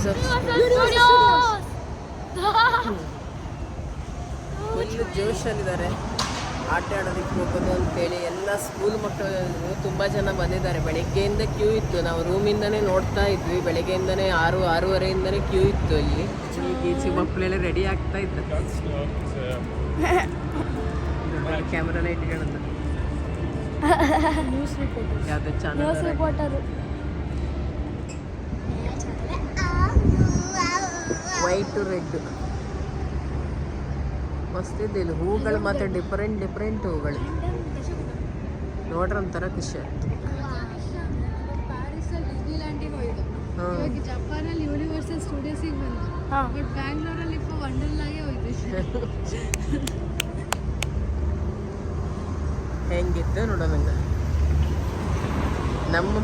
Universal full ಜೋಶಲ್ಲಿದ್ದಾರೆ ಆಟ ಆಡೋದಕ್ಕೆ ಹೋಗೋದು ಅಂತೇಳಿ ಎಲ್ಲ ಸ್ಕೂಲ್ ಮಕ್ಕಳು ತುಂಬ ಜನ ಬಂದಿದ್ದಾರೆ. ಬೆಳಗ್ಗೆಯಿಂದ ಕ್ಯೂ ಇತ್ತು. ನಾವು ರೂಮಿಂದನೇ ನೋಡ್ತಾ ಇದ್ವಿ. ಬೆಳಗ್ಗೆಯಿಂದನೇ ಆರು ಆರೂವರೆಯಿಂದನೇ ಕ್ಯೂ ಇತ್ತು ಇಲ್ಲಿ ಈಚೆ ಮಕ್ಕಳೆಲ್ಲ ರೆಡಿ ಆಗ್ತಾ ಇತ್ತು ಕ್ಯಾಮ್ರಾನ ಇಟ್ಕೊಳ್ಳೋದು ಯಾವುದೇ ಚಾನಲ್ ವೈಟ್ ರೆಡ್ ಮಸ್ತ್ ಇದೆ ಇಲ್ಲಿ ಹೂಗಳು ಮಾತ್ರ ಡಿಫರೆಂಟ್ ಡಿಫರೆಂಟ್ ಹೂಗಳು. ನೋಡ್ರ ಒಂಥರ ಖುಷಿ ಆಯ್ತು ಜಪಾನಲ್ಲಿ ಯೂನಿವರ್ಸಲ್ ಸ್ಟುಡಿಯೋಸಿಗೆ ಬಂದು ಬಟ್ ಬ್ಯಾಂಗ್ಳೂರಲ್ಲಿ ಇಪ್ಪ ವಂಡರ್ಲಾಗೆ ಹೋಯ್ತು ಹೆಂಗಿತ್ತು ನೋಡೋಣ ನಮ್ಮ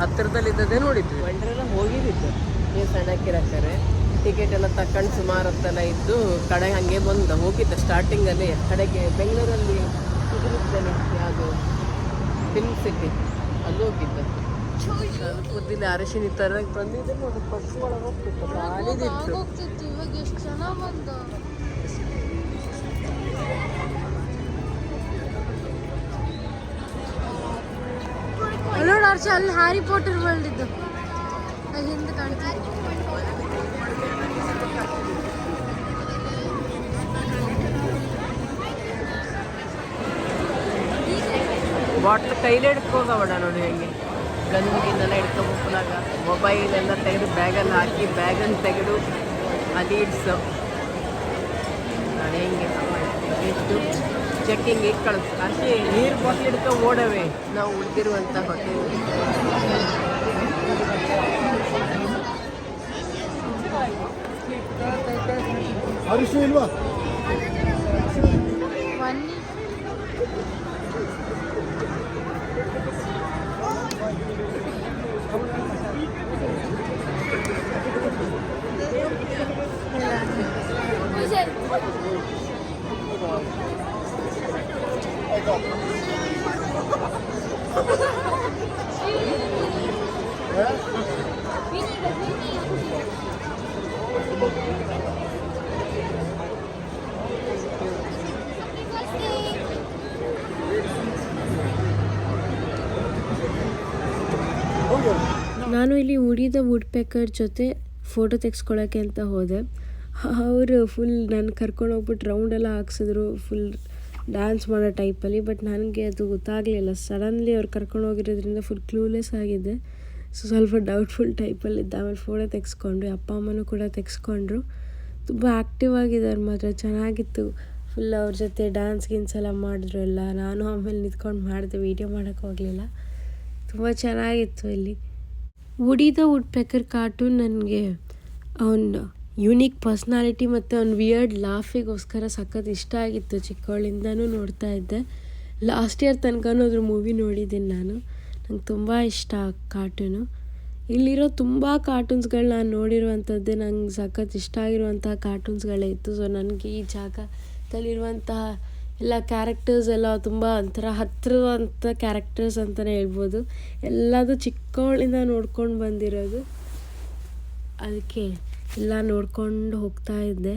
ಹತ್ತಿರದಲ್ಲಿದ್ದದೇ ನೋಡಿದ್ವಿ. ವಂಡ್ರೆಲ್ಲ ಹೋಗಿದ್ದು ನೀವು ಸಣ್ಣಕ್ಕಿರಕ್ಕಾರೆ. ಟಿಕೆಟ್ ಎಲ್ಲ ತಕೊಂಡು ಸುಮಾರು ಹತ್ತೆಲ್ಲ ಇದ್ದು ಕಡೆ ಹಂಗೆ ಬಂದ ಹೋಗಿದ್ದ. ಸ್ಟಾರ್ಟಿಂಗಲ್ಲಿ ಕಡೆಗೆ ಬೆಂಗಳೂರಲ್ಲಿ ಇದಿರುತ್ತಲ್ಲ ಯಾವುದು ಫಿಲ್ಮ್ ಸಿಟಿ ಅಲ್ಲಿ ಹೋಗಿದ್ದ. ಕುದ್ದಿಲ್ಲ ಅರಶಿನ ತರಕ್ಕೆ ಬಂದಿದ್ದೆ. ನೋಡಿ, ಪಕ್ಷಿ ಒಳಗೆ ಹೋಗ್ತಿತ್ತು. ಅಲ್ಲಿ ಹ್ಯಾರಿ ಪಾಟರ್ ವರ್ಲ್ಡ್ ಇದ್ದು. ಹಿಂದೆ ಕಾಣ್ತಿತ್ತು ಬಾಟ್ಲ್ ಕೈಲೇ ಹೋಗಬೇಡ ನೋಡಿ ಹೆಂಗೆ. ಗಂಜಿನೆಲ್ಲ ಹಿಡ್ಕೊಬೇಕಾಗ ಮೊಬೈಲ್ ಎಲ್ಲ ತೆಗೆದು ಬ್ಯಾಗಲ್ಲಿ ಹಾಕಿ, ಬ್ಯಾಗನ್ನು ತೆಗೆದು ಅಲ್ಲಿ ಇಡ್ಸು. ನಾನು ಹೆಂಗೆ ಇಟ್ಟು ಚೆಕ್ಕಿಂಗ್ ಕಳಿಸ್. ಅಷ್ಟೇ, ನೀರು ಬಾಟ್ಲ್ ಹಿಡ್ಕೊ ಓಡವೆ. ನಾವು ಉಳಿದಿರುವಂಥ ಹೋಟೆಲ್ ಅರಿಶು ಇಲ್ವಾ? ನಾನು ಇಲ್ಲಿ ಉಳಿದ ವುಡ್ ಪೆಕರ್ ಜೊತೆ ಫೋಟೋ ತೆಗೆಸ್ಕೊಳ್ಳೋಕ್ಕೆ ಅಂತ ಹೋದೆ. ಅವರು ಫುಲ್ ನನ್ನ ಕರ್ಕೊಂಡು ಹೋಗ್ಬಿಟ್ಟು ರೌಂಡ್ ಎಲ್ಲ ಹಾಕ್ಸಿದ್ರು ಫುಲ್ ಡ್ಯಾನ್ಸ್ ಮಾಡೋ ಟೈಪಲ್ಲಿ ಬಟ್ ನನಗೆ ಅದು ಗೊತ್ತಾಗಲಿಲ್ಲ. ಸಡನ್ಲಿ ಅವ್ರು ಕರ್ಕೊಂಡು ಹೋಗಿರೋದ್ರಿಂದ ಫುಲ್ ಕ್ಲೂಲೆಸ್ ಆಗಿದೆ. ಸೊ ಸ್ವಲ್ಪ ಡೌಟ್ಫುಲ್ ಟೈಪಲ್ಲಿದ್ದೆ ಆಮೇಲೆ ಫೋಟೋ ತೆಗೆಸ್ಕೊಂಡ್ರು ಅಪ್ಪ, ಅಮ್ಮನೂ ಕೂಡ ತೆಗೆಸ್ಕೊಂಡ್ರು. ತುಂಬ ಆ್ಯಕ್ಟಿವ್ ಆಗಿದ್ದಾರೆ ಮಾತ್ರ, ಚೆನ್ನಾಗಿತ್ತು. ಫುಲ್ ಅವ್ರ ಜೊತೆ ಡ್ಯಾನ್ಸ್ ಗೀನ್ಸ್ ಎಲ್ಲ ಮಾಡಿದ್ರು ಎಲ್ಲ. ನಾನು ಆಮೇಲೆ ನಿಂತ್ಕೊಂಡು ಮಾಡಿದೆ ವೀಡಿಯೋ ಮಾಡೋಕ್ಕೋಗಲಿಲ್ಲ ತುಂಬ ಚೆನ್ನಾಗಿತ್ತು ಇಲ್ಲಿ. ವುಡಿದ ವುಡ್ ಪೆಕರ್ ಕಾರ್ಟೂನ್ ನನಗೆ ಅವನ ಯುನೀಕ್ ಪರ್ಸ್ನಾಲಿಟಿ ಮತ್ತು ಅವ್ನ ವಿಯರ್ಡ್ ಲಾಫಿಗೋಸ್ಕರ ಸಖತ್ ಇಷ್ಟ ಆಗಿತ್ತು. ಚಿಕ್ಕವಳಿಂದನೂ ನೋಡ್ತಾ ಇದ್ದೆ. ಲಾಸ್ಟ್ ಇಯರ್ ತನಕನೂ ಅದ್ರ ಮೂವಿ ನೋಡಿದ್ದೀನಿ ನಾನು. ನಂಗೆ ತುಂಬ ಇಷ್ಟ ಕಾರ್ಟೂನು ಇಲ್ಲಿರೋ ತುಂಬ ಕಾರ್ಟೂನ್ಸ್ಗಳು ನಾನು ನೋಡಿರುವಂಥದ್ದೇ ನಂಗೆ ಸಖತ್ ಇಷ್ಟ ಆಗಿರುವಂತಹ ಕಾರ್ಟೂನ್ಸ್ಗಳೇ ಇತ್ತು. ಸೊ ನನಗೆ ಈ ಜಾಗದಲ್ಲಿರುವಂತಹ ಎಲ್ಲ ಕ್ಯಾರೆಕ್ಟರ್ಸ್ ಎಲ್ಲ ತುಂಬ ಒಂಥರ ಹತ್ತಿರವಂಥ ಕ್ಯಾರೆಕ್ಟರ್ಸ್ ಅಂತಲೇ ಹೇಳ್ಬೋದು. ಎಲ್ಲದು ಚಿಕ್ಕವಳಿಂದ ನೋಡ್ಕೊಂಡು ಬಂದಿರೋದು. ಅದಕ್ಕೆ ಎಲ್ಲ ನೋಡ್ಕೊಂಡು ಹೋಗ್ತಾ ಇದ್ದೆ.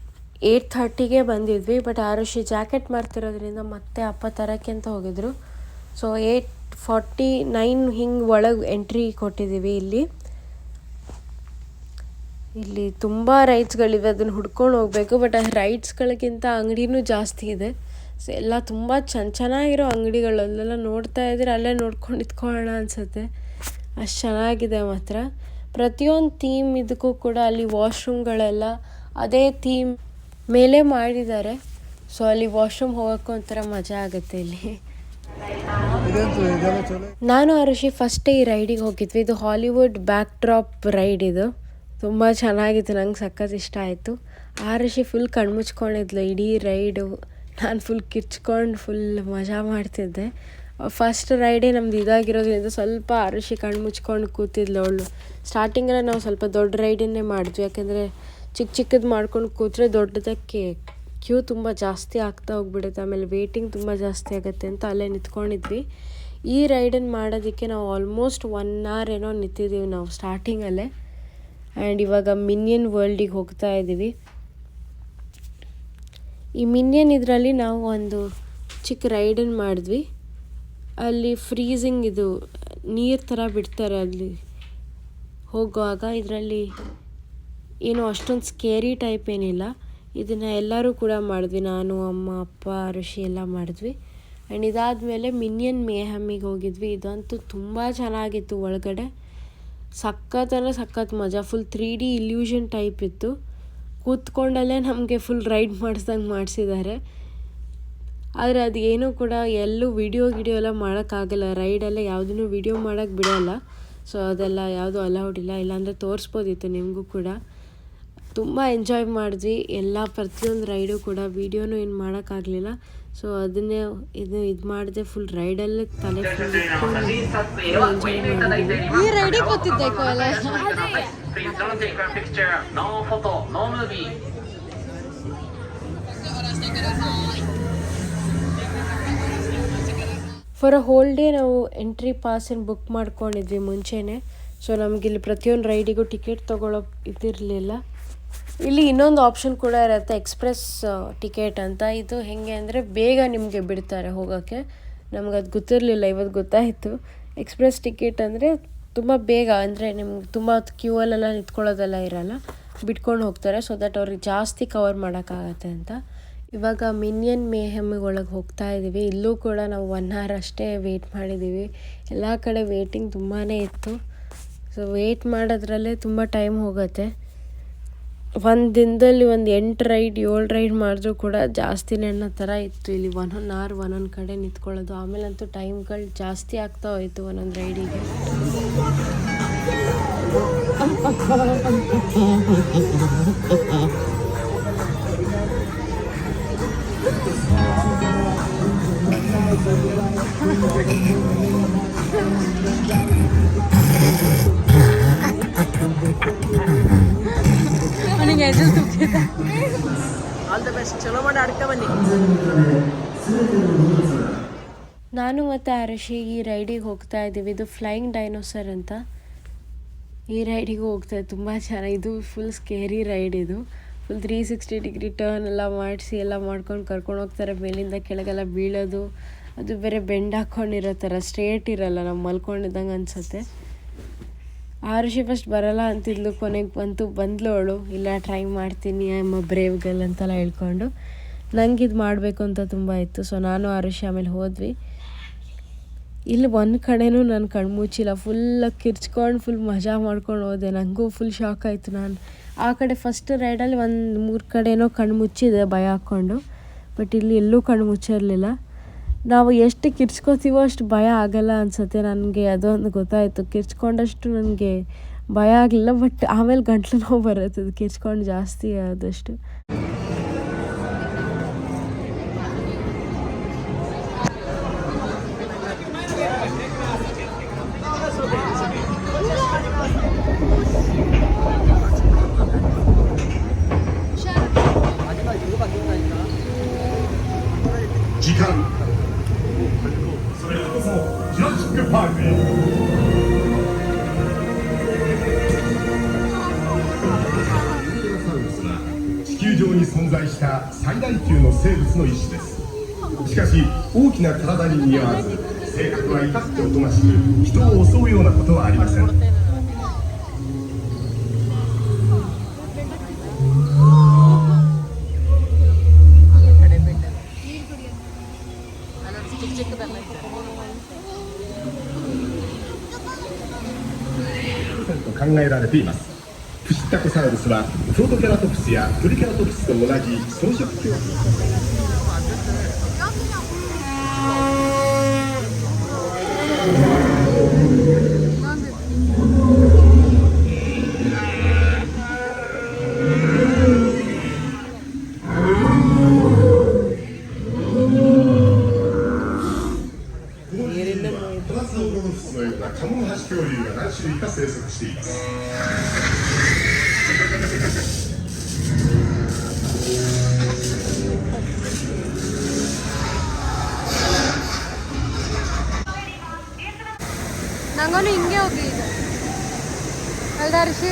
ಏಯ್ಟ್ ಥರ್ಟಿಗೆ ಬಂದಿದ್ವಿ ಬಟ್ ಆರುಷಿ ಜಾಕೆಟ್ ಮಾಡ್ತಿರೋದ್ರಿಂದ ಮತ್ತೆ ಅಪ್ಪ ತರಕ್ಕೆ ಅಂತ ಹೋಗಿದ್ರು. ಸೊ ಏಯ್ಟ್ ಫಾರ್ಟಿ ನೈನ್ ಹಿಂಗೆ ಒಳಗೆ ಎಂಟ್ರಿ ಕೊಟ್ಟಿದ್ದೀವಿ ಇಲ್ಲಿ. ಇಲ್ಲಿ ತುಂಬ ರೈಡ್ಸ್ಗಳಿವೆ ಅದನ್ನು ಹುಡ್ಕೊಂಡು ಹೋಗಬೇಕು ಬಟ್ ಆ ರೈಡ್ಸ್ಗಳಿಗಿಂತ ಅಂಗಡಿನೂ ಜಾಸ್ತಿ ಇದೆ. ಸೊ ಎಲ್ಲ ತುಂಬ ಚೆನ್ನ ಚೆನ್ನಾಗಿರೋ ಅಂಗಡಿಗಳು ಅಲ್ಲೆಲ್ಲ ನೋಡ್ತಾ ಇದ್ರೆ ಅಲ್ಲೇ ನೋಡ್ಕೊಂಡು ನಿಂತ್ಕೊಳ್ಳೋಣ ಅನಿಸುತ್ತೆ. ಅಷ್ಟು ಚೆನ್ನಾಗಿದೆ ಮಾತ್ರ. ಪ್ರತಿಯೊಂದು ಥೀಮ್ ಇದಕ್ಕೂ ಕೂಡ ಅಲ್ಲಿ ವಾಶ್ರೂಮ್ಗಳೆಲ್ಲ ಅದೇ ಥೀಮ್ ಮೇಲೆ ಮಾಡಿದ್ದಾರೆ. ಸೊ ಅಲ್ಲಿ ವಾಶ್ರೂಮ್ ಹೋಗೋಕ್ಕೂ ಒಂಥರ ಮಜಾ ಆಗುತ್ತೆ ಇಲ್ಲಿ. ನಾನು ಅರುಷಿ ಫಸ್ಟೇ ಈ ರೈಡಿಗೆ ಹೋಗಿದ್ವಿ. ಇದು ಹಾಲಿವುಡ್ ಬ್ಯಾಕ್ ಡ್ರಾಪ್ ರೈಡ್ ಇದು. ತುಂಬ ಚೆನ್ನಾಗಿತ್ತು, ನಂಗೆ ಸಖತ್ ಇಷ್ಟ ಆಯಿತು. ಆ ಋಷಿ ಫುಲ್ ಕಣ್ಮುಚ್ಕೊಂಡಿದ್ಲು. ಇಡೀ ರೈಡು ನಾನು ಫುಲ್ ಕಿಚ್ಕೊಂಡು ಫುಲ್ ಮಜಾ ಮಾಡ್ತಿದ್ದೆ. ಫಸ್ಟ್ ರೈಡೇ ನಮ್ದು ಇದಾಗಿರೋದ್ರಿಂದ ಸ್ವಲ್ಪ ಅರುಷಿ ಕಣ್ಣು ಮುಚ್ಕೊಂಡು ಕೂತಿದ್ಲು ಅವಳು. ಸ್ಟಾರ್ಟಿಂಗಲ್ಲ ನಾವು ಸ್ವಲ್ಪ ದೊಡ್ಡ ರೈಡನ್ನೇ ಮಾಡಿದ್ವಿ. ಯಾಕೆಂದರೆ ಚಿಕ್ಕ ಚಿಕ್ಕದು ಮಾಡ್ಕೊಂಡು ಕೂತ್ರೆ ದೊಡ್ಡದಕ್ಕೆ ಕ್ಯೂ ತುಂಬ ಜಾಸ್ತಿ ಆಗ್ತಾ ಹೋಗ್ಬಿಡುತ್ತೆ. ಆಮೇಲೆ ವೇಟಿಂಗ್ ತುಂಬ ಜಾಸ್ತಿ ಆಗುತ್ತೆ ಅಂತ ಅಲ್ಲೇ ನಿಂತ್ಕೊಂಡಿದ್ವಿ. ಈ ರೈಡನ್ನು ಮಾಡೋದಕ್ಕೆ ನಾವು ಆಲ್ಮೋಸ್ಟ್ ಒನ್ ಅವರ್ ಏನೋ ನಿಂತಿದ್ದೀವಿ ನಾವು ಸ್ಟಾರ್ಟಿಂಗಲ್ಲೇ ಆ್ಯಂಡ್ ಇವಾಗ ಮಿನಿಯನ್ ವರ್ಲ್ಡಿಗೆ ಹೋಗ್ತಾ ಇದ್ದೀವಿ. ಈ ಮಿನಿಯನ್ ಇದರಲ್ಲಿ ನಾವು ಒಂದು ಚಿಕ್ಕ ರೈಡನ್ನು ಮಾಡಿದ್ವಿ. ಅಲ್ಲಿ ಫ್ರೀಸಿಂಗ್ ಇದು ನೀರು ಥರ ಬಿಡ್ತಾರೆ ಅಲ್ಲಿ ಹೋಗುವಾಗ. ಇದರಲ್ಲಿ ಏನು ಅಷ್ಟೊಂದು ಸ್ಕೇರಿ ಟೈಪ್ ಏನಿಲ್ಲ. ಇದನ್ನು ಎಲ್ಲರೂ ಕೂಡ ಮಾಡಿದ್ವಿ. ನಾನು, ಅಮ್ಮ, ಅಪ್ಪ, ಋಷಿ ಎಲ್ಲ ಮಾಡಿದ್ವಿ. ಆ್ಯಂಡ್ ಇದಾದಮೇಲೆ ಮಿನಿಯನ್ ಮೇಹಮ್ಮಿಗೆ ಹೋಗಿದ್ವಿ. ಇದಂತೂ ತುಂಬ ಚೆನ್ನಾಗಿತ್ತು ಒಳಗಡೆ. ಸಖತ್ ಅಂದರೆ ಸಖತ್ ಮಜಾ. Full three D illusion type ಇತ್ತು. ಕೂತ್ಕೊಂಡಲ್ಲೇ ನಮಗೆ ಫುಲ್ ರೈಡ್ ಮಾಡಿಸ್ದಂಗೆ ಮಾಡಿಸಿದ್ದಾರೆ. ಆದರೆ ಅದು ಏನೂ ಕೂಡ ಎಲ್ಲೂ ವಿಡಿಯೋ ಗಿಡಿಯೋ ಎಲ್ಲ ಮಾಡೋಕ್ಕಾಗಲ್ಲ. ರೈಡೆಲ್ಲ ಯಾವುದನ್ನು ವಿಡಿಯೋ ಮಾಡೋಕ್ಕೆ ಬಿಡೋಲ್ಲ. ಸೊ ಅದೆಲ್ಲ ಯಾವುದೂ ಅಲೌಡ್ ಇಲ್ಲ. ಇಲ್ಲಾಂದರೆ ತೋರಿಸ್ಬೋದಿತ್ತು ನಿಮಗೂ ಕೂಡ. ತುಂಬ ಎಂಜಾಯ್ ಮಾಡಿದ್ವಿ. ಎಲ್ಲ ಪ್ರತಿಯೊಂದು ರೈಡು ಕೂಡ ವೀಡಿಯೋನು ಏನು ಮಾಡೋಕ್ಕಾಗಲಿಲ್ಲ. ಸೊ ಅದನ್ನೇ ಇದು ಇದು ಮಾಡಿದೆ ಫುಲ್ ರೈಡಲ್ಲೇ ತಲೆ ಫುಲ್ ಈ ರೈಡಿಗೆ ಗೊತ್ತಿದ್ದೆ ಕೋಲೆ. ಫಾರ್ ಅ ಹೋಲ್ ಡೇ ನಾವು ಎಂಟ್ರಿ ಪಾಸನ್ನು ಬುಕ್ ಮಾಡ್ಕೊಂಡಿದ್ವಿ ಮುಂಚೆನೇ. ಸೊ ನಮಗಿಲ್ಲಿ ಪ್ರತಿಯೊಂದು ರೈಡಿಗೂ ಟಿಕೆಟ್ ತೊಗೊಳ್ಳೋ ಇದಿರಲಿಲ್ಲ. ಇಲ್ಲಿ ಇನ್ನೊಂದು ಆಪ್ಷನ್ ಕೂಡ ಇರುತ್ತೆ ಎಕ್ಸ್ಪ್ರೆಸ್ ಟಿಕೆಟ್ ಅಂತ. ಇದು ಹೇಗೆ ಅಂದರೆ ಬೇಗ ನಿಮಗೆ ಬಿಡ್ತಾರೆ ಹೋಗೋಕ್ಕೆ. ನಮ್ಗೆ ಅದು ಗೊತ್ತಿರಲಿಲ್ಲ, ಇವತ್ತು ಗೊತ್ತಾಯಿತು. ಎಕ್ಸ್ಪ್ರೆಸ್ ಟಿಕೆಟ್ ಅಂದರೆ ತುಂಬ ಬೇಗ, ಅಂದರೆ ನಿಮ್ಗೆ ತುಂಬ ಹೊತ್ತು ಕ್ಯೂ ಅಲ್ಲೆಲ್ಲ ನಿಂತ್ಕೊಳ್ಳೋದೆಲ್ಲ ಇರಲ್ಲ. ಬಿಟ್ಕೊಂಡು ಹೋಗ್ತಾರೆ ಸೊ ದಟ್ ಅವ್ರಿಗೆ ಜಾಸ್ತಿ ಕವರ್ ಮಾಡೋಕ್ಕಾಗತ್ತೆ ಅಂತ. ಇವಾಗ ಮಿನಿಯನ್ ಮೇಹಮ್ಮಿಗೆ ಒಳಗೆ ಹೋಗ್ತಾ ಇದ್ದೀವಿ ಇಲ್ಲೂ ಕೂಡ ನಾವು ಒನ್ ಅವರ್ ಅಷ್ಟೇ ವೆಯ್ಟ್ ಮಾಡಿದ್ದೀವಿ ಎಲ್ಲ ಕಡೆ ವೇಟಿಂಗ್ ತುಂಬಾ ಇತ್ತು. ಸೊ ವೆಯ್ಟ್ ಮಾಡೋದ್ರಲ್ಲೇ ತುಂಬ ಟೈಮ್ ಹೋಗುತ್ತೆ. ಒಂದು ದಿನದಲ್ಲಿ ಒಂದು ಎಂಟು ರೈಡ್, ಏಳು ರೈಡ್ ಮಾಡಿದ್ರು ಕೂಡ ಜಾಸ್ತಿನೇ ಅನ್ನೋ ಥರ ಇತ್ತು. ಇಲ್ಲಿ ಒಂದೊಂದು ಅವರ್ ಒಂದೊಂದು ಕಡೆ ನಿಂತ್ಕೊಳ್ಳೋದು. ಆಮೇಲಂತೂ ಟೈಮ್ಗಳು ಜಾಸ್ತಿ ಆಗ್ತಾ ಹೋಯಿತು ಒಂದೊಂದು ರೈಡಿಗೆ. ಆಲ್ ದ ಬೆಸ್ಟ್ ಚಲೋ ಮಾಡಿ ಆಡ್ಕ ಬನ್ನಿ. ನಾನು ಮತ್ತು ಅರಶಿ ಈ ರೈಡಿಗೆ ಹೋಗ್ತಾ ಇದ್ದೀವಿ. ಇದು ಫ್ಲೈಯಿಂಗ್ ಡೈನೋಸರ್ ಅಂತ. ಈ ರೈಡಿಗೆ ಹೋಗ್ತಾ ತುಂಬ ಚೆನ್ನಾಗಿ. ಇದು ಫುಲ್ ಸ್ಕೇರಿ ರೈಡ್ ಇದು. Full three sixty degree turn ಎಲ್ಲ ಮಾಡಿಸಿ ಎಲ್ಲ ಮಾಡ್ಕೊಂಡು ಕರ್ಕೊಂಡು ಹೋಗ್ತಾರೆ. ಮೇಲಿಂದ ಕೆಳಗೆಲ್ಲ ಬೀಳೋದು. ಅದು ಬೇರೆ ಬೆಂಡ್ ಹಾಕ್ಕೊಂಡಿರೋ ಥರ ಸ್ಟ್ರೇಟ್ ಇರಲ್ಲ. ನಾವು ಮಲ್ಕೊಂಡಿದ್ದಂಗೆ ಅನಿಸುತ್ತೆ. ಆರುಷಿ ಫಸ್ಟ್ ಬರಲ್ಲ ಅಂತಿದ್ಲು, ಕೊನೆಗೆ ಬಂತು. ಬಂದ್ಲು ಅವಳು ಇಲ್ಲ ಟ್ರೈ ಮಾಡ್ತೀನಿ ಅಮ್ಮ ಬ್ರೇವ್ ಗರ್ಲ್ ಅಂತೆಲ್ಲ ಹೇಳ್ಕೊಂಡು ನಂಗೆ ಇದು ಮಾಡಬೇಕು ಅಂತ ತುಂಬ ಇತ್ತು. ಸೊ ನಾನು ಆರುಷಿ ಆಮೇಲೆ ಹೋದ್ವಿ. ಇಲ್ಲಿ ಒಂದು ಕಡೆನೂ ನಾನು ಕಣ್ಮುಚ್ಚಿಲ್ಲ ಫುಲ್ ಕಿರ್ಚ್ಕೊಂಡು ಫುಲ್ ಮಜಾ ಮಾಡ್ಕೊಂಡು ಹೋದೆ. ನನಗೂ ಫುಲ್ ಶಾಕ್ ಆಯಿತು ನಾನು. ಆ ಕಡೆ ಫಸ್ಟ್ ರೈಡಲ್ಲಿ ಒಂದು ಮೂರು ಕಡೆನೋ ಕಣ್ಣು ಮುಚ್ಚಿದೆ, ಭಯ ಹಾಕ್ಕೊಂಡು. ಬಟ್ ಇಲ್ಲಿ ಎಲ್ಲೂ ಕಣ್ಣು ಮುಚ್ಚಿರಲಿಲ್ಲ. ನಾವು ಎಷ್ಟು ಕಿರ್ಚ್ಕೋತೀವೋ ಅಷ್ಟು ಭಯ ಆಗಲ್ಲ ಅನ್ಸುತ್ತೆ ನನಗೆ. ಅದೊಂದು ಗೊತ್ತಾಯಿತು. ಕಿರ್ಚ್ಕೊಂಡಷ್ಟು ನನಗೆ ಭಯ ಆಗಲಿಲ್ಲ ಬಟ್ ಆಮೇಲೆ ಗಂಟ್ಲು ನೋವು ಬರುತ್ತೆ. ಕಿರ್ಚ್ಕೊಂಡು ಜಾಸ್ತಿ ಆದಷ್ಟು. こそジュラシック・パークへサウルスは地球上に存在した最大級の生物の一種です。しかし大きな体に似合わず性格は至っておとなしく人を襲うようなことはありません。えられています。プシタコサウルスはプロトケラトプスやトリケラトプスと同じ草食恐竜 ನಂಗನು ಹಿಂಗೆ ಹೋಗಿ ಇದು. ಅಲ್ದ ಋಷಿ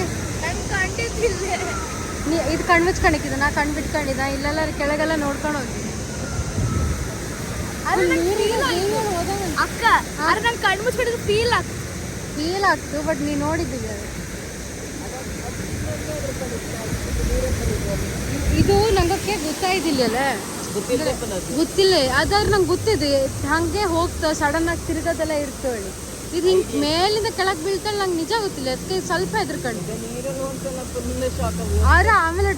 ನೀ ಇದು ಕಣ್ ಮುಚ್ಕೊಂಡಿದ್ದ ನಾ ಕಣ್ ಬಿಟ್ಕೊಂಡಿದ್ದ ಇಲ್ಲೆಲ್ಲ ಕೆಳಗೆಲ್ಲ ನೋಡ್ಕೊಂಡು ಹೋಗಿ. ಅಕ್ಕ ಆದ್ರೆ ನಂಗೆ ಕಣ್ಣು ಮುಚ್ಬಿಟ್ಟಿದ್ದು ಫೀಲ್ ಆಗ್ತು ಫೀಲ್ ಆಗ್ತು ಬಟ್ ನೀ ನೋಡಿದ್ದೀವಿ ಅದು. ಇದು ನಂಗಕ್ಕೆ ಗೊತ್ತಾಯ್ದಿಲ್ಲ ಗೊತ್ತಿಲ್ಲಪ್ಪ ಅದು ಗೊತ್ತಿಲ್ಲ. ಅದಾದ್ರೆ ನಂಗೆ ಗೊತ್ತಿದೆ. ಹಂಗೆ ಹೋಗ್ತಾ ಸಡನ್ ಆಗಿ ತಿರ್ಗೋದೆಲ್ಲ ಇರ್ತೇಳಿ. ಇದು ಹಿಂಗ್ ಮೇಲಿಂದ ಕೆಳಗೆ ಬೀಳ್ತಾಳೆ ನಂಗೆ ನಿಜ ಗೊತ್ತಿಲ್ಲ. ಅದಕ್ಕೆ ಸ್ವಲ್ಪ ಹೆದರ್ಕೊಂಡೆ. ಆದ್ರೆ ಆಮೇಲೆ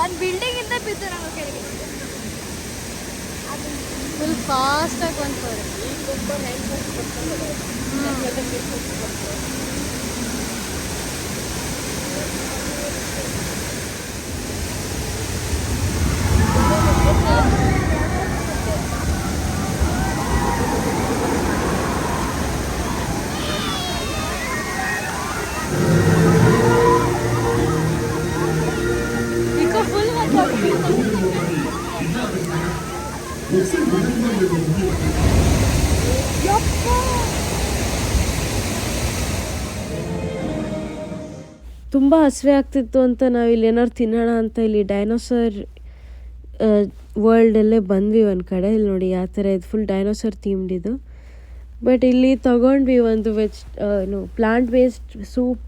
ಒಂದ್ ಬಿಲ್ಡಿಂಗ್ ಇಂದ ಬಿದ್ದು ಕೆಳಗೆ ಫುಲ್ ಫಾಸ್ಟ್ ಬಂತವ್ರೆ ಈಗ ತುಂಬ ಹಸಿವೆ ಆಗ್ತಿತ್ತು ಅಂತ ನಾವು ಇಲ್ಲಿ ಏನಾದ್ರು ತಿನ್ನೋಣ ಅಂತ ಇಲ್ಲಿ ಡೈನೋಸರ್ ವರ್ಲ್ಡಲ್ಲೇ ಬಂದ್ವಿ ಒಂದು ಕಡೆ. ಇಲ್ಲಿ ನೋಡಿ ಯಾವ ಥರ ಇದು. ಫುಲ್ ಡೈನೋಸರ್ ಥೀಮ್ಡ್ ಇದು. ಬಟ್ ಇಲ್ಲಿ ತೊಗೊಂಡ್ವಿ ಒಂದು ವೆಜ್ ಏನು ಪ್ಲಾಂಟ್ ಬೇಸ್ಡ್ ಸೂಪ್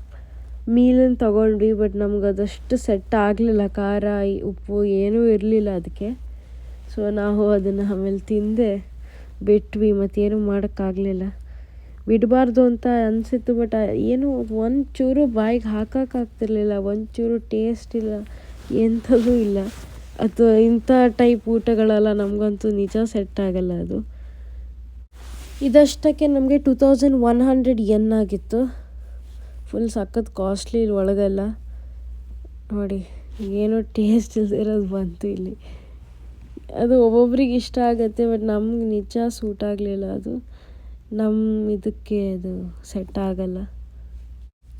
ಮೀಲನ್ನು ತೊಗೊಂಡ್ವಿ. ಬಟ್ ನಮ್ಗೆ ಅದಷ್ಟು ಸೆಟ್ ಆಗಲಿಲ್ಲ. ಖಾರ, ಉಪ್ಪು ಏನೂ ಇರಲಿಲ್ಲ ಅದಕ್ಕೆ. ಸೊ ನಾವು ಅದನ್ನು ಆಮೇಲೆ ತಿಂದೆ. ಬಿಟ್ವಿ, ಮತ್ತೇನು ಮಾಡೋಕ್ಕಾಗಲಿಲ್ಲ. ಬಿಡಬಾರ್ದು ಅಂತ ಅನಿಸಿತ್ತು ಬಟ್ ಏನು ಒಂಚೂರು ಚೂರು ಬಾಯಿಗೆ ಹಾಕೋಕ್ಕಾಗ್ತಿರ್ಲಿಲ್ಲ ಒಂಚೂರು ಚೂರು ಟೇಸ್ಟ್ ಇಲ್ಲ. ಎಂಥದ್ದು ಇಲ್ಲ. ಅದು ಇಂಥ ಟೈಪ್ ಊಟಗಳೆಲ್ಲ ನಮಗಂತೂ ನಿಜ ಸೆಟ್ ಆಗಲ್ಲ ಅದು. ಇದಷ್ಟಕ್ಕೆ ನಮಗೆ ಟೂ ತೌಸಂಡ್ ಒನ್ ಹಂಡ್ರೆಡ್ ಎನ್ ಆಗಿತ್ತು. ಫುಲ್ ಸಖತ್ ಕಾಸ್ಟ್ಲಿ ಒಳಗೆಲ್ಲ. ನೋಡಿ, ಏನೋ ಟೇಸ್ಟ್ ಇರೋದು ಬಂತು ಇಲ್ಲಿ. ಅದು ಒಬ್ಬೊಬ್ರಿಗೆ ಇಷ್ಟ ಆಗುತ್ತೆ ಬಟ್ ನಮ್ಗೆ ನಿಜ ಸೂಟ್ ಆಗಲಿಲ್ಲ ಅದು. ನಮ್ಮ ಇದಕ್ಕೆ ಅದು ಸೆಟ್ ಆಗಲ್ಲ.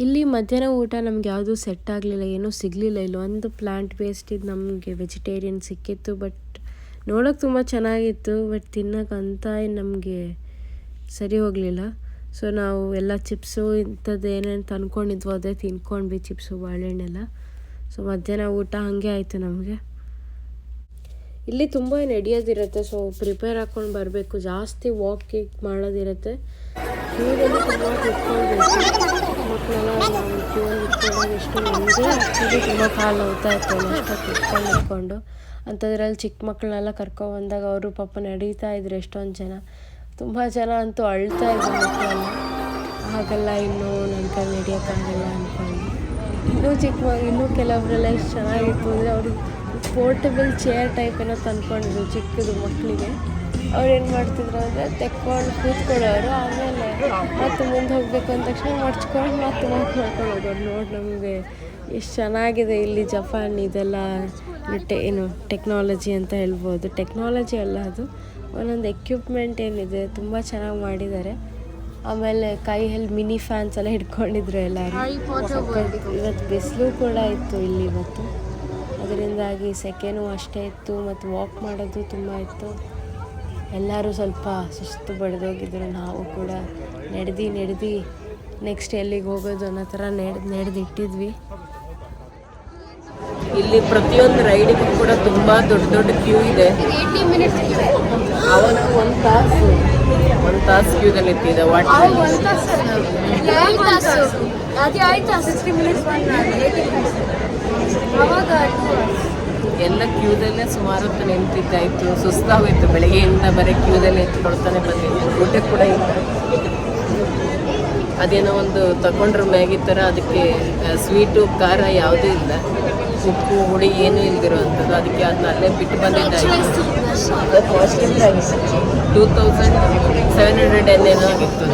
ಇಲ್ಲಿ ಮಧ್ಯಾಹ್ನ ಊಟ ನಮ್ಗೆ ಯಾವುದೂ ಸೆಟ್ ಆಗಲಿಲ್ಲ, ಏನೂ ಸಿಗಲಿಲ್ಲ. ಇಲ್ಲಿ ಒಂದು ಪ್ಲ್ಯಾಂಟ್ ಬೇಸ್ಡ್ ಇದು ನಮಗೆ ವೆಜಿಟೇರಿಯನ್ ಸಿಕ್ಕಿತ್ತು ಬಟ್ ನೋಡೋಕೆ ತುಂಬ ಚೆನ್ನಾಗಿತ್ತು ಬಟ್ ತಿನ್ನೋಕ್ಕಂತ ನಮಗೆ ಸರಿ ಹೋಗಲಿಲ್ಲ. ಸೊ ನಾವು ಎಲ್ಲ ಚಿಪ್ಸು ಇಂಥದ್ದು ಏನೇನು ತಂದ್ಕೊಂಡಿದ್ವೋ ಅದೇ ತಿನ್ಕೊಂಡ್ವಿ ಚಿಪ್ಸು ಬಾಳೆಹಣ್ಣೆಲ್ಲ. ಸೊ ಮಧ್ಯಾಹ್ನ ಊಟ ಹಾಗೆ ಆಯಿತು ನಮಗೆ. ಇಲ್ಲಿ ತುಂಬ ನಡೆಯೋದಿರುತ್ತೆ ಸೊ ಪ್ರಿಪೇರ್ ಹಾಕ್ಕೊಂಡು ಬರಬೇಕು. ಜಾಸ್ತಿ ವಾಕ್ ವಾಕಿಂಗ್ ಮಾಡೋದಿರುತ್ತೆ. ಕ್ಯೂದಲ್ಲಿ ತುಂಬ ಮಕ್ಕಳೆಲ್ಲ ಎಷ್ಟು ನಮಗೆ ಆ್ಯಕ್ಚುಲಿ ತುಂಬ ಕಾಲು ನೋವ್ತಾ ಇತ್ತು ಅಷ್ಟೊತ್ತು ಕುತ್ಕೊಂಡು ಅಂಥದ್ರಲ್ಲಿ ಚಿಕ್ಕ ಮಕ್ಕಳನ್ನೆಲ್ಲ ಕರ್ಕೊಬಂದಾಗ ಅವರು ಪಾಪ ನಡೀತಾ ಇದ್ರು ಎಷ್ಟೊಂದು ಜನ. ತುಂಬ ಜನ ಅಂತೂ ಅಳ್ತಾ ಇದ್ರು ಮಕ್ಕಳೆಲ್ಲ ಹಾಗಲ್ಲ, ಇನ್ನೂ ನನ್ನ ಕೈ ನಡೆಯೋಕ್ಕಾಗಲ್ಲ ಅಂದ್ಕೊಂಡು ಇನ್ನೂ ಚಿಕ್ಕ ಇನ್ನೂ ಕೆಲವರೆಲ್ಲ ಎಷ್ಟು ಚೆನ್ನಾಗಿತ್ತು ಅಂದರೆ ಅವರು ಪೋರ್ಟಬಲ್ ಚೇರ್ ಟೈಪ್ ಏನೋ ತಂದ್ಕೊಂಡಿದ್ರು ಚಿಕ್ಕದು ಮಕ್ಕಳಿಗೆ. ಅವ್ರು ಏನು ಮಾಡ್ತಿದ್ರು ಅಂದರೆ ತೆಕ್ಕೊಂಡು ಕೂತ್ಕೊಳ್ಳೋರು ಆಮೇಲೆ ಮತ್ತೆ ಮುಂದೆ ಹೋಗಬೇಕು ಅಂದ ತಕ್ಷಣ ಮಡ್ಚ್ಕೊಂಡು ಮತ್ತೆ ವಾಕ್ ಮಾಡ್ಕೊಳ್ಳೋದು ಅವ್ರು ನೋಡಿ ನಮಗೆ ಎಷ್ಟು ಚೆನ್ನಾಗಿದೆ ಇಲ್ಲಿ ಜಪಾನ್ ಇದೆಲ್ಲ. ಟೆ ಏನು ಟೆಕ್ನಾಲಜಿ ಅಂತ ಹೇಳ್ಬೋದು. ಟೆಕ್ನಾಲಜಿ ಅಲ್ಲ ಅದು. ಒಂದೊಂದು ಎಕ್ವಿಪ್ಮೆಂಟ್ ಏನಿದೆ ತುಂಬ ಚೆನ್ನಾಗಿ ಮಾಡಿದ್ದಾರೆ. ಆಮೇಲೆ ಕೈಯಲ್ಲಿ ಮಿನಿ ಫ್ಯಾನ್ಸ್ ಎಲ್ಲ ಹಿಡ್ಕೊಂಡಿದ್ರು ಎಲ್ಲರೂ. ಇವತ್ತು ಬಿಸಿಲು ಕೂಡ ಇತ್ತು ಇಲ್ಲಿ ಇವತ್ತು. ಅದರಿಂದಾಗಿ ಸೆಕೆನೂ ಅಷ್ಟೇ ಇತ್ತು ಮತ್ತು ವಾಕ್ ಮಾಡೋದು ತುಂಬ ಇತ್ತು. ಎಲ್ಲರೂ ಸ್ವಲ್ಪ ಸುಸ್ತು ಬಡ್ದೋಗಿದ್ರು ನಾವು ಕೂಡ ನಡೆದು ನಡೆದು ನೆಕ್ಸ್ಟ್ ಎಲ್ಲಿಗೆ ಹೋಗೋದು ಅನ್ನೋ ಥರ ನಡೆದು ನಡೆದಿಟ್ಟಿದ್ವಿ. ಇಲ್ಲಿ ಪ್ರತಿಯೊಂದು ರೈಡಿಗೂ ಕೂಡ ತುಂಬ ದೊಡ್ಡ ದೊಡ್ಡ ಕ್ಯೂ ಇದೆ. ಮಿನಿಟ್ಸ್ ಒಂದು ತಾಸು ಒಂದು ತಾಸು ಕ್ಯೂದಲ್ಲಿ ವಾಟ್ ಎಲ್ಲ ಕ್ಯೂದಲ್ಲೇ ಸುಮಾರು ಹೊತ್ತು ನಿಂತಿದ್ದಾಯ್ತು ಸುಸ್ತಾಗೋಯ್ತು. ಬೆಳಗ್ಗೆಯಿಂದ ಬರೀ ಕ್ಯೂದಲ್ಲಿ ಎತ್ಕೊಳ್ತಾನೆ ಬಂದಿದ್ದು. ಊಟ ಕೂಡ ಇಲ್ಲ. ಅದೇನೋ ಒಂದು ತಗೊಂಡ್ರೆ ಮ್ಯಾಗಿ ಥರ ಅದಕ್ಕೆ ಸ್ವೀಟು ಖಾರ ಯಾವುದೂ ಇಲ್ಲ. ಉಪ್ಪು ಹುಳಿ ಏನೂ ಇಲ್ದಿರೋವಂಥದ್ದು. ಅದಕ್ಕೆ ಅದನ್ನ ಅಲ್ಲೇ ಬಿಟ್ಟು ಬಂದಿದ್ದಾಯಿತು. ಟೂ ತೌಸಂಡ್ ಸೆವೆನ್ ಹಂಡ್ರೆಡ್ ಎನ್ ಏನೋ ಆಗಿತ್ತು.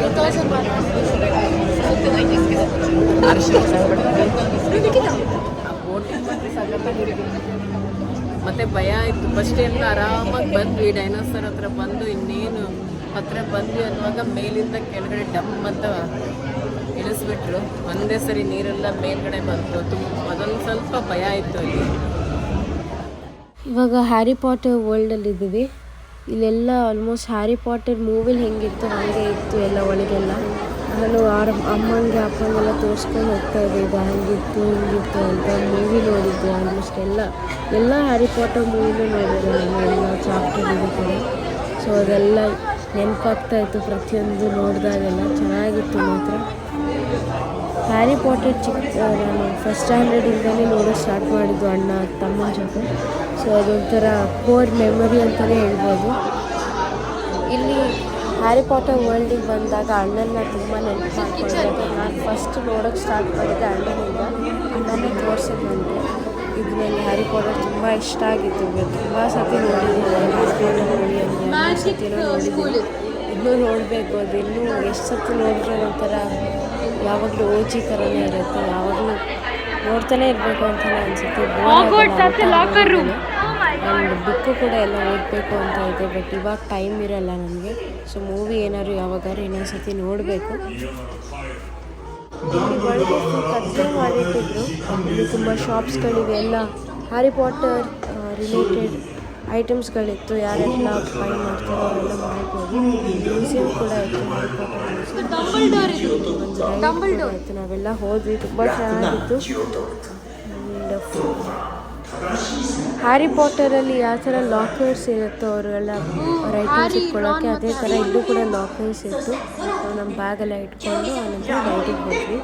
ಮತ್ತೆ ಭಯ ಆಯ್ತು ಫಸ್ಟ್ ಎಲ್ಲ ಆರಾಮಾಗಿ ಬಂದ್ವಿ. ಡೈನೋಸರ್ ಹತ್ರ ಬಂದು ಇನ್ನೇನು ಹತ್ರ ಬಂದ್ವಿ ಅನ್ನುವಾಗ ಮೇಲಿಂದ ಕೆಳಗಡೆ ಡಮ್ ಅಂತ ಇಳಿಸ್ಬಿಟ್ರು. ಒಂದೇ ಸರಿ ನೀರೆಲ್ಲ ಮೇಲ್ಗಡೆ ಬಂತು. ತುಂಬ, ಅದೊಂದು ಸ್ವಲ್ಪ ಭಯ ಆಯ್ತು ಅಲ್ಲಿ. ಇವಾಗ ಹ್ಯಾರಿ ಪಾಟರ್ ವರ್ಲ್ಡಲ್ಲಿ ಇದ್ದೀವಿ. ಇಲ್ಲೆಲ್ಲ ಆಲ್ಮೋಸ್ಟ್ ಹ್ಯಾರಿ ಪಾಟರ್ ಮೂವಿಲಿ ಹೆಂಗಿತ್ತು, ಹಾಗೆ ಇತ್ತು ಎಲ್ಲ ಒಳಗೆಲ್ಲ? ನಾನು ಆರ ಅಮ್ಮನಿಗೆ ಅಪ್ಪಂಗೆಲ್ಲ ತೋರಿಸ್ಕೊಂಡು ಹೋಗ್ತಾ ಇದ್ದೆ. ಇದು ಹಂಗಿತ್ತು, ಹಿಂಗಿತ್ತು ಅಂತ ಮೂವಿ ನೋಡಿದ್ದೆ. ಆಲ್ಮೋಸ್ಟ್ ಎಲ್ಲ ಎಲ್ಲ ಹ್ಯಾರಿ ಪಾಟರ್ ಮೂವಿನೂ ನೋಡಿದೆ ನಾನು, ಎಲ್ಲ ಚಾಪ್ಟರ್ ಕೂಡ ಸೊ ಅದೆಲ್ಲ ನೆನಪಾಗ್ತಾ ಇತ್ತು ಪ್ರತಿಯೊಂದು ನೋಡಿದಾಗೆಲ್ಲ. ಚೆನ್ನಾಗಿತ್ತು ಮಾತ್ರ. ಹ್ಯಾರಿ ಪಾಟರ್ ಚಿಕ್ಕ ನಾನು ಫಸ್ಟ್ ಸ್ಟ್ಯಾಂಡರ್ಡಿಂದಲೇ ನೋಡೋಕ್ಕೆ ಸ್ಟಾರ್ಟ್ ಮಾಡಿದ್ದು ಅಣ್ಣ ತಮ್ಮ ಜೊತೆ. ಸೊ ಅದೊಂಥರ ಕೋರ್ ಮೆಮೊರಿ ಅಂತಲೇ ಹೇಳ್ಬೋದು. ಇಲ್ಲಿ ಹ್ಯಾರಿ ಪಾಟರ್ ವರ್ಲ್ಡಿಗೆ ಬಂದಾಗ ಅಣ್ಣನ ತುಂಬ ನೆನಪು ನಾನು ಫಸ್ಟ್ ನೋಡೋಕ್ಕೆ ಸ್ಟಾರ್ಟ್ ಮಾಡಿದ್ದೆ ಅಣ್ಣನಿಂದ. ಅಣ್ಣನೇ ತೋರಿಸಿದ್ ನನಗೆ ಇದು ನನಗೆ ಹ್ಯಾರಿ ಪಾಟರ್ ತುಂಬ ಇಷ್ಟ ಆಗಿತ್ತು ತುಂಬ ಸತಿ ನೋಡಿದ್ದೀನಿ ಇನ್ನೂ ನೋಡಬೇಕು ಅದು. ಇನ್ನೂ ಎಷ್ಟು ಸತಿ ನೋಡಿದ್ರೆ ಒಂಥರ ಯಾವಾಗಲೂ ಓಜಿ ಥರನೇ ಇರುತ್ತೆ. ಯಾವಾಗಲೂ ನೋಡ್ತಾನೆ ಇರಬೇಕು ಅಂತಲೇ ಅನಿಸುತ್ತೆ. ಆ್ಯಂಡ್ ಬುಕ್ಕು ಕೂಡ ಎಲ್ಲ ಓದಬೇಕು ಅಂತ ಇದೆ ಬಟ್ ಇವಾಗ ಟೈಮ್ ಇರಲ್ಲ ನನಗೆ ಸೊ ಮೂವಿ ಏನಾದ್ರು ಯಾವಾಗಾದ್ರೂ ಇನ್ನೊಂದು ಸತಿ ನೋಡಬೇಕು ಕತ್ತಲೆ ಮಾಡಿಟ್ಟಿದ್ರು. ಇಲ್ಲಿ ತುಂಬ ಶಾಪ್ಸ್ಗಳಿವೆ ಎಲ್ಲ ಹ್ಯಾರಿ ಪಾಟರ್ ರಿಲೇಟೆಡ್ ಐಟಮ್ಸ್ಗಳಿತ್ತು ಯಾರೆಲ್ಲ ಬೈ ಮಾಡ್ತಾರೋ ಅವರೆಲ್ಲ ಮಾಡ್ಬೋದು. ಮ್ಯೂಸಿಯಂ ಕೂಡ ಇತ್ತು. ಹ್ಯಾರಿ ಪಾಟರ್ ಇತ್ತು ನಾವೆಲ್ಲ ಹೋದ್ವಿ ತುಂಬ ಚೆನ್ನಾಗಿತ್ತು. ಆ್ಯಂಡ್ ಹ್ಯಾರಿ ಪಾಟರಲ್ಲಿ ಯಾವ ಥರ ಲಾಕರ್ಸ್ ಇರುತ್ತೋ ಅವರೆಲ್ಲ ರೈಟಿಂಗ್ಸ್ ಇಟ್ಕೊಳ್ಳೋಕ್ಕೆ ಅದೇ ಥರ ಇಲ್ಲೂ ಕೂಡ ಲಾಕರ್ಸ್ ಇತ್ತು. ನಾವು ನಮ್ಮ ಬ್ಯಾಗೆಲ್ಲ ಇಟ್ಕೊಂಡು ಆನಂತರ ರೈಟಿಂಗ್ ಹೋದ್ವಿ.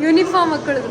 ಯೂನಿಫಾರ್ಮ್ ಮಕ್ಕಳದು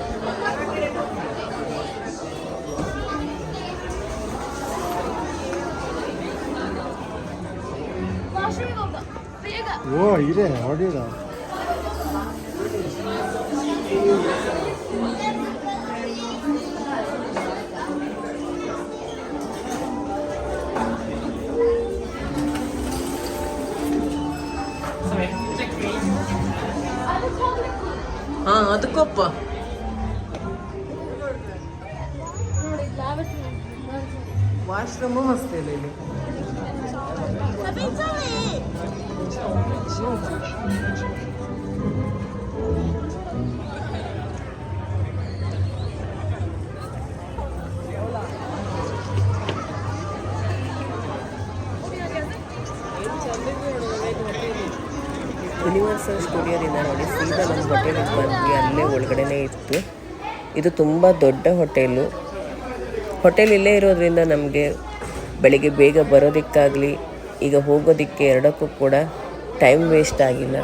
ಬೇಗ ಓ ಇದೆ ಹೊಡಿದ ಹಾಂ ಅದಕ್ಕೊಪ್ಪ ನೋಡಿ ಲ್ಯಾಬಟ್ರಿ ವಾಶ್ರೂಮು ಮಸ್ತ್ ಯೂನಿವರ್ಸಲ್ ಸ್ಟುಡಿಯೋದಿಂದ ನೋಡಿ, ಸೀದಾ ನಮ್ಮ ಹೋಟೆಲಿಗೆ ಬಂದ್ವಿ, ಅಲ್ಲೇ ಒಳಗಡೆನೇ ಇತ್ತು. ಇದು ತುಂಬ ದೊಡ್ಡ ಹೋಟೆಲು ಹೋಟೆಲ್ ಇಲ್ಲೇ ಇರೋದ್ರಿಂದ ನಮಗೆ ಬೆಳಿಗ್ಗೆ ಬೇಗ ಬರೋದಕ್ಕಾಗಲಿ ಈಗ ಹೋಗೋದಕ್ಕೆ ಎರಡಕ್ಕೂ ಕೂಡ ಟೈಮ್ ವೇಸ್ಟ್ ಆಗಿಲ್ಲ.